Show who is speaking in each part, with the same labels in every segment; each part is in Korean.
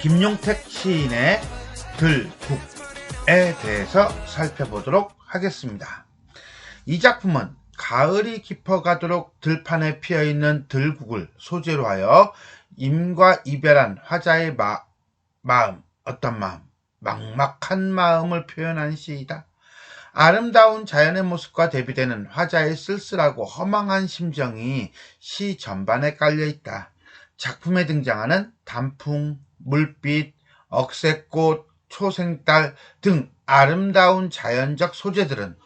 Speaker 1: 김용택 시인의 들국에 대해서 살펴보도록 하겠습니다. 이 작품은 가을이 깊어가도록 들판에 피어있는 들국을 소재로 하여 임과 이별한 화자의 마, 마음, 어떤 마음, 막막한 마음을 표현한 시이다. 아름다운 자연의 모습과 대비되는 화자의 쓸쓸하고 허망한 심정이 시 전반에 깔려 있다. 작품에 등장하는 단풍, 물빛, 억새꽃, 초생달 등 아름다운 자연적 소재들은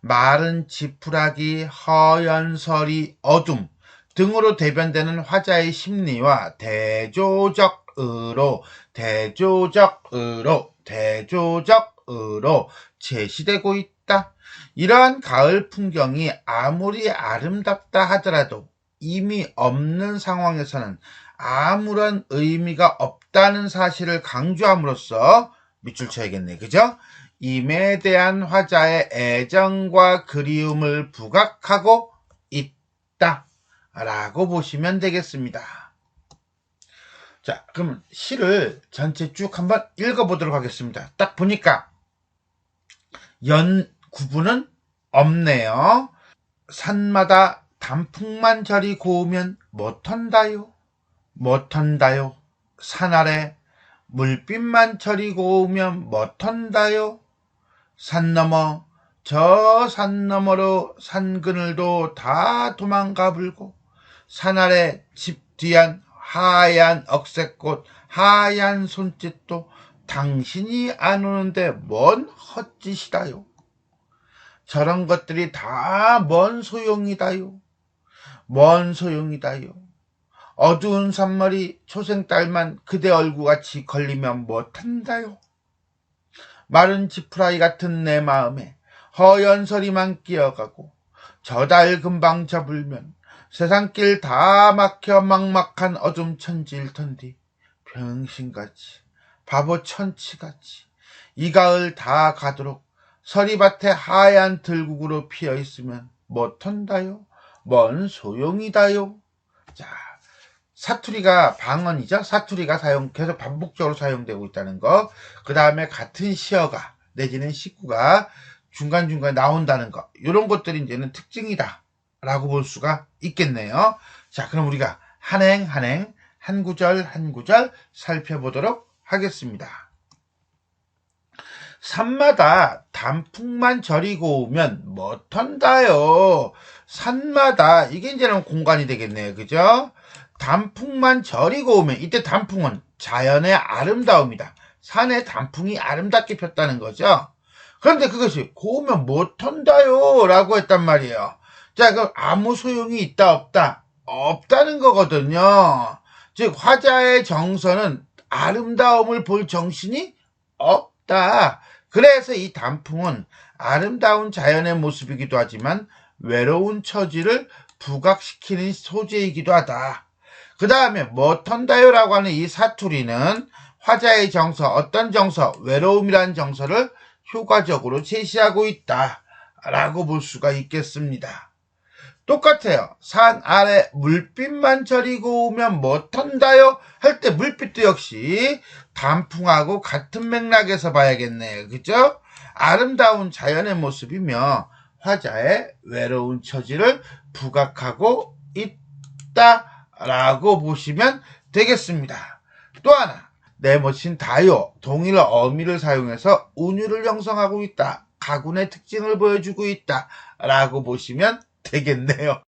Speaker 1: 마른 지푸라기, 허연설이, 어둠 등으로 대변되는 화자의 심리와 대조적으로 대조적으로 대조적으로 제시되고 있다. 이러한 가을 풍경이 아무리 아름답다 하더라도 이미 없는 상황에서는 아무런 의미가 없다 는 사실을 강조함으로써 밑줄 쳐야겠네. 그죠? 임에 대한 화자의 애정과 그리움을 부각하고 있다. 라고 보시면 되겠습니다. 자, 그럼 시를 전체 쭉 한번 읽어보도록 하겠습니다. 딱 보니까 연 구분은 없네요. 산마다 단풍만 저리 고우면 못한다요. 못한다요. 산 아래 물빛만 저리 고우면 못한다요. 산 너머 저 산 너머로 산 그늘도 다 도망가 불고 산 아래 집 뒤안 하얀 억새꽃 하얀 손짓도 당신이 안 오는데 뭔 헛짓이다요. 저런 것들이 다 뭔 소용이다요. 뭔 소용이다요. 어두운 산머리 초생 딸만 그대 얼굴같이 걸리면 못한다요. 마른 지푸라기 같은 내 마음에 허연 소리만 끼어가고 저달 금방 접을면 세상길 다 막혀 막막한 어둠 천지일 텐디 병신같이 바보 천치같이 이 가을 다 가도록 서리밭에 하얀 들국으로 피어 있으면 못한다요. 뭔 소용이다요. 자, 사투리가 방언이죠. 사투리가 사용 계속 반복적으로 사용되고 있다는 거. 그 다음에 같은 시어가 내지는 식구가 중간중간 나온다는 거. 이런 것들이 이제는 특징이다. 라고 볼 수가 있겠네요. 자, 그럼 우리가 한행 한행 한 구절 한 구절 살펴보도록 하겠습니다. 산마다 단풍만 저리고 오면 못한다요. 산마다 이게 이제는 공간이 되겠네요. 그죠? 단풍만 저리고 오면 이때 단풍은 자연의 아름다움이다. 산에 단풍이 아름답게 폈다는 거죠. 그런데 그것이 고우면 못한다요 라고 했단 말이에요. 자, 그럼 아무 소용이 있다 없다? 없다는 거거든요. 즉 화자의 정서는 아름다움을 볼 정신이 없다. 그래서 이 단풍은 아름다운 자연의 모습이기도 하지만 외로운 처지를 부각시키는 소재이기도 하다. 그 다음에 못한다요라고 하는 이 사투리는 화자의 정서, 어떤 정서, 외로움이라는 정서를 효과적으로 제시하고 있다. 라고 볼 수가 있겠습니다. 똑같아요. 산 아래 물빛만 저리고 오면 못한다요? 할 때 물빛도 역시 단풍하고 같은 맥락에서 봐야겠네요. 그죠? 아름다운 자연의 모습이며 화자의 외로운 처지를 부각하고 있다 라고 보시면 되겠습니다. 또 하나, 네모친 다요, 동일 어미를 사용해서 운율을 형성하고 있다. 가군의 특징을 보여주고 있다. 라고 보시면 되겠네요.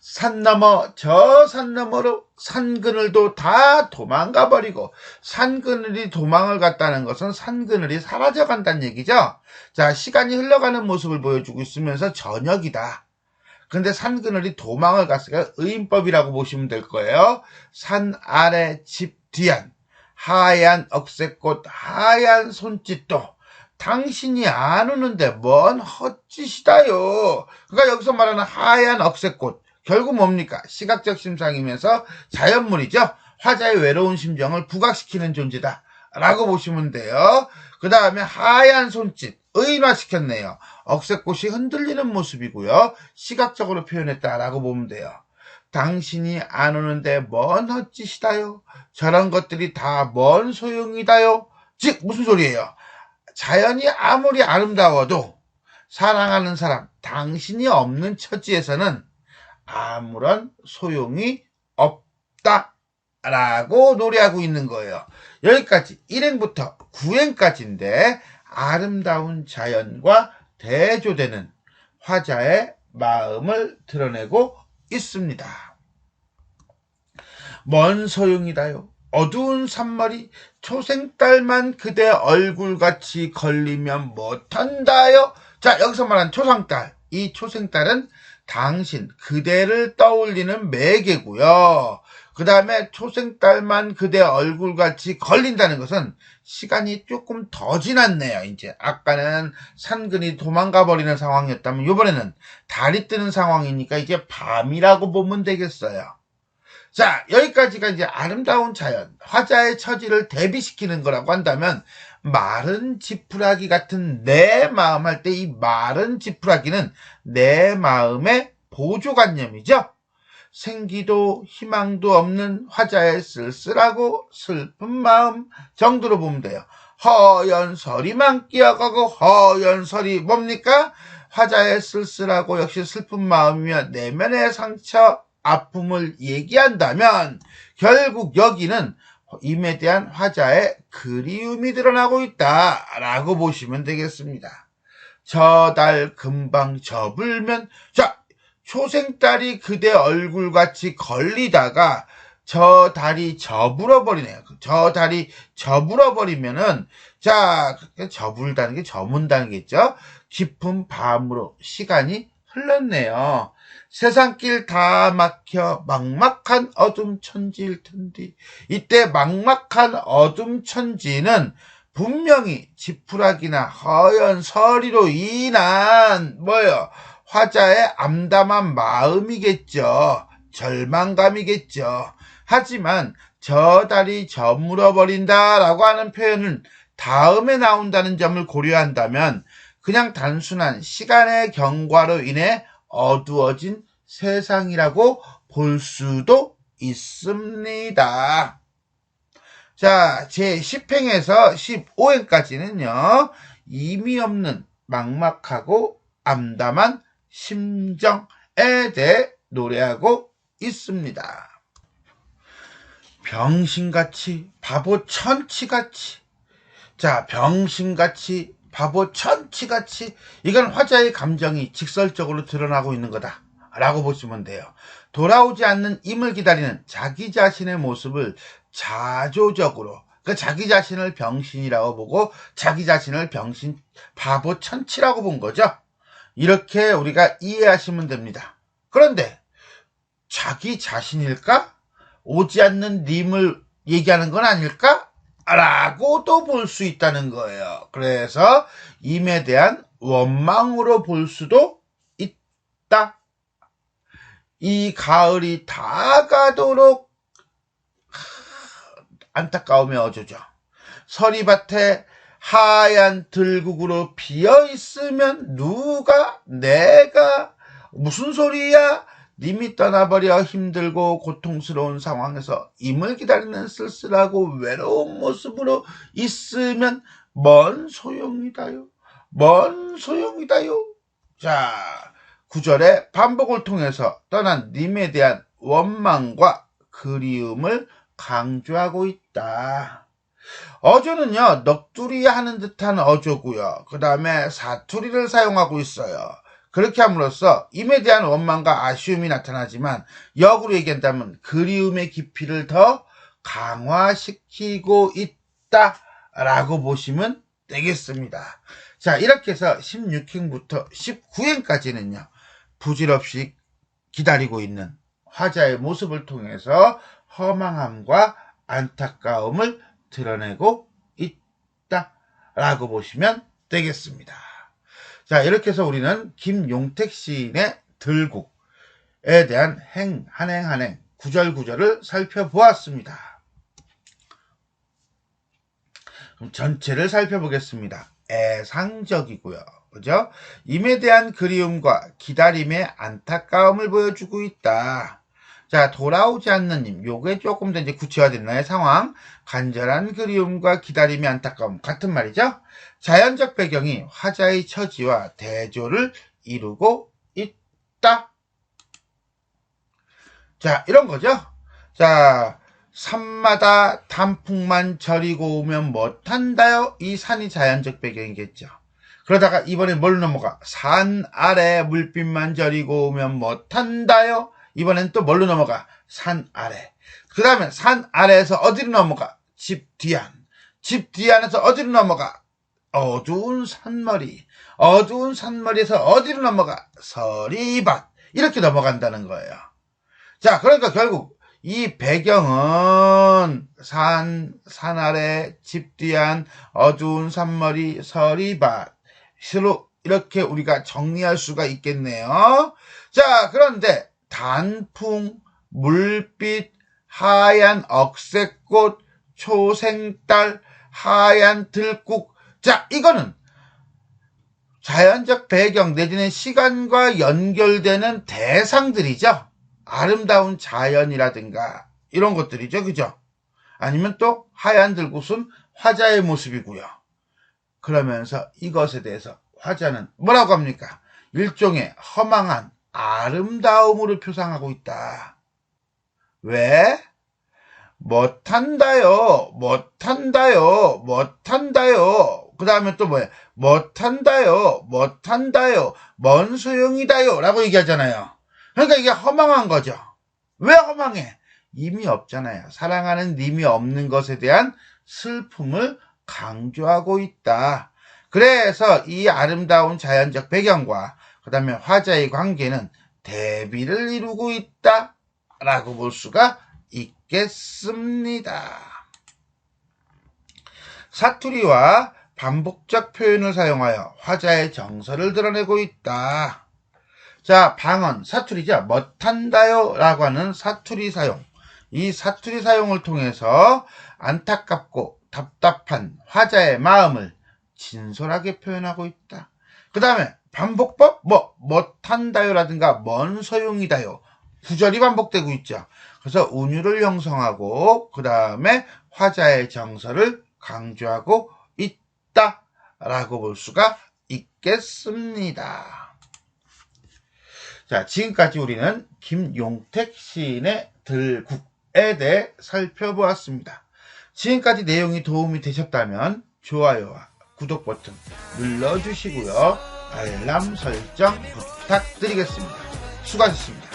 Speaker 1: 산 너머 저 산 너머로 산 그늘도 다 도망가 버리고 산 그늘이 도망을 갔다는 것은 산 그늘이 사라져 간다는 얘기죠. 자, 시간이 흘러가는 모습을 보여주고 있으면서 저녁이다. 근데 산 그늘이 도망을 갔으니까 의인법이라고 보시면 될 거예요. 산 아래 집 뒤안 하얀 억새꽃 하얀 손짓도 당신이 안 오는데 뭔 헛짓이다요. 그러니까 여기서 말하는 하얀 억새꽃 결국 뭡니까? 시각적 심상이면서 자연물이죠. 화자의 외로운 심정을 부각시키는 존재다. 라고 보시면 돼요. 그 다음에 하얀 손짓, 의인화시켰네요. 억새꽃이 흔들리는 모습이고요. 시각적으로 표현했다라고 보면 돼요. 당신이 안 오는데 뭔 헛짓이다요. 저런 것들이 다 뭔 소용이다요. 즉 무슨 소리예요? 자연이 아무리 아름다워도 사랑하는 사람 당신이 없는 처지에서는 아무런 소용이 없다 라고 노래하고 있는 거예요. 여기까지 1행부터 9행까지인데 아름다운 자연과 대조되는 화자의 마음을 드러내고 있습니다. 뭔 소용이다요. 어두운 산머리 초생딸만 그대 얼굴같이 걸리면 못한다요. 자 여기서 말한 초상딸 이 초생딸은 당신 그대를 떠올리는 매개고요. 그 다음에 초생 딸만 그대 얼굴같이 걸린다는 것은 시간이 조금 더 지났네요. 이제 아까는 산근이 도망가 버리는 상황이었다면 이번에는 달이 뜨는 상황이니까 이제 밤이라고 보면 되겠어요. 자 여기까지가 이제 아름다운 자연 화자의 처지를 대비시키는 거라고 한다면 마른 지푸라기 같은 내 마음 할 때 이 마른 지푸라기는 내 마음의 보조관념이죠. 생기도 희망도 없는 화자의 쓸쓸하고 슬픈 마음 정도로 보면 돼요. 허연 서리만 끼어가고 허연 서리 뭡니까? 화자의 쓸쓸하고 역시 슬픈 마음이며 내면의 상처, 아픔을 얘기한다면 결국 여기는 임에 대한 화자의 그리움이 드러나고 있다라고 보시면 되겠습니다. 저 달 금방 접을면 자 초생딸이 그대 얼굴같이 걸리다가 저 달이 저불어 버리네요. 저 달이 저불어 버리면은 자 저불다는 게 저문다는 게죠. 깊은 밤으로 시간이 흘렀네요. 세상길 다 막혀 막막한 어둠 천지일 텐데 이때 막막한 어둠 천지는 분명히 지푸라기나 허연 서리로 인한 뭐요 화자의 암담한 마음이겠죠. 절망감이겠죠. 하지만 저 달이 저물어 버린다라고 하는 표현은 다음에 나온다는 점을 고려한다면 그냥 단순한 시간의 경과로 인해 어두워진 세상이라고 볼 수도 있습니다. 자, 제 10행에서 15행까지는요, 의미 없는 막막하고 암담한 심정에 대해 노래하고 있습니다. 병신같이, 바보 천치같이. 자, 병신같이, 바보 천치같이 이건 화자의 감정이 직설적으로 드러나고 있는 거다. 라고 보시면 돼요. 돌아오지 않는 임을 기다리는 자기 자신의 모습을 자조적으로 그 자기 자신을 병신이라고 보고 자기 자신을 병신 바보 천치라고 본 거죠. 이렇게 우리가 이해하시면 됩니다. 그런데 자기 자신일까? 오지 않는 님을 얘기하는 건 아닐까? 라고도 볼 수 있다는 거예요. 그래서 임에 대한 원망으로 볼 수도 있다. 이 가을이 다 가도록 안타까움에 어조죠. 서리밭에 하얀 들국으로 비어 있으면 누가 내가 무슨 소리야? 님이 떠나버려 힘들고 고통스러운 상황에서 임을 기다리는 쓸쓸하고 외로운 모습으로 있으면 뭔 소용이다요? 뭔 소용이다요? 자, 구절의 반복을 통해서 떠난 님에 대한 원망과 그리움을 강조하고 있다. 어조는요, 넋두리 하는 듯한 어조고요. 그 다음에 사투리를 사용하고 있어요. 그렇게 함으로써 임에 대한 원망과 아쉬움이 나타나지만 역으로 얘기한다면 그리움의 깊이를 더 강화시키고 있다라고 보시면 되겠습니다. 자, 이렇게 해서 16행부터 19행까지는요, 부질없이 기다리고 있는 화자의 모습을 통해서 허망함과 안타까움을 드러내고 있다라고 보시면 되겠습니다. 자, 이렇게 해서 우리는 김용택 시인의 들국에 대한 행, 한행, 한행, 구절, 구절을 살펴보았습니다. 그럼 전체를 살펴보겠습니다. 애상적이고요. 그죠? 임에 대한 그리움과 기다림의 안타까움을 보여주고 있다. 자, 돌아오지 않는 님. 요게 조금 더 이제 구체화된 나의 상황. 간절한 그리움과 기다림의 안타까움. 같은 말이죠? 자연적 배경이 화자의 처지와 대조를 이루고 있다. 자, 이런 거죠? 자, 산마다 단풍만 저리고 오면 못한다요? 이 산이 자연적 배경이겠죠. 그러다가 이번에 뭘 넘어가? 산 아래 물빛만 저리고 오면 못한다요? 이번엔 또 뭘로 넘어가? 산 아래. 그 다음에 산 아래에서 어디로 넘어가? 집 뒤안. 집 뒤안에서 어디로 넘어가? 어두운 산머리. 어두운 산머리에서 어디로 넘어가? 서리밭. 이렇게 넘어간다는 거예요. 자, 그러니까 결국 이 배경은 산, 산 아래, 집 뒤안, 어두운 산머리, 서리밭. 스로 이렇게 우리가 정리할 수가 있겠네요. 자, 그런데 단풍, 물빛, 하얀 억새꽃, 초생달, 하얀 들국. 자, 이거는 자연적 배경 내지는 시간과 연결되는 대상들이죠. 아름다운 자연이라든가 이런 것들이죠. 그죠? 아니면 또 하얀 들국은 화자의 모습이고요. 그러면서 이것에 대해서 화자는 뭐라고 합니까? 일종의 허망한 아름다움으로 표상하고 있다. 왜? 못한다요, 못한다요, 못한다요. 그 다음에 또 뭐야? 못한다요, 못한다요, 뭔 소용이다요. 라고 얘기하잖아요. 그러니까 이게 허망한 거죠. 왜 허망해? 힘이 없잖아요. 사랑하는 님이 없는 것에 대한 슬픔을 강조하고 있다. 그래서 이 아름다운 자연적 배경과 그 다음에 화자의 관계는 대비를 이루고 있다. 라고 볼 수가 있겠습니다. 사투리와 반복적 표현을 사용하여 화자의 정서를 드러내고 있다. 자, 방언, 사투리죠. 못한다요 라고 하는 사투리 사용. 이 사투리 사용을 통해서 안타깝고 답답한 화자의 마음을 진솔하게 표현하고 있다. 그 다음에 반복법? 뭐, 못한다요라든가 뭔 소용이다요. 구절이 반복되고 있죠. 그래서 운율을 형성하고 그 다음에 화자의 정서를 강조하고 있다라고 볼 수가 있겠습니다. 자, 지금까지 우리는 김용택 시인의 들국에 대해 살펴보았습니다. 지금까지 내용이 도움이 되셨다면 좋아요와 구독 버튼 눌러주시고요. 알람 설정 부탁드리겠습니다. 수고하셨습니다.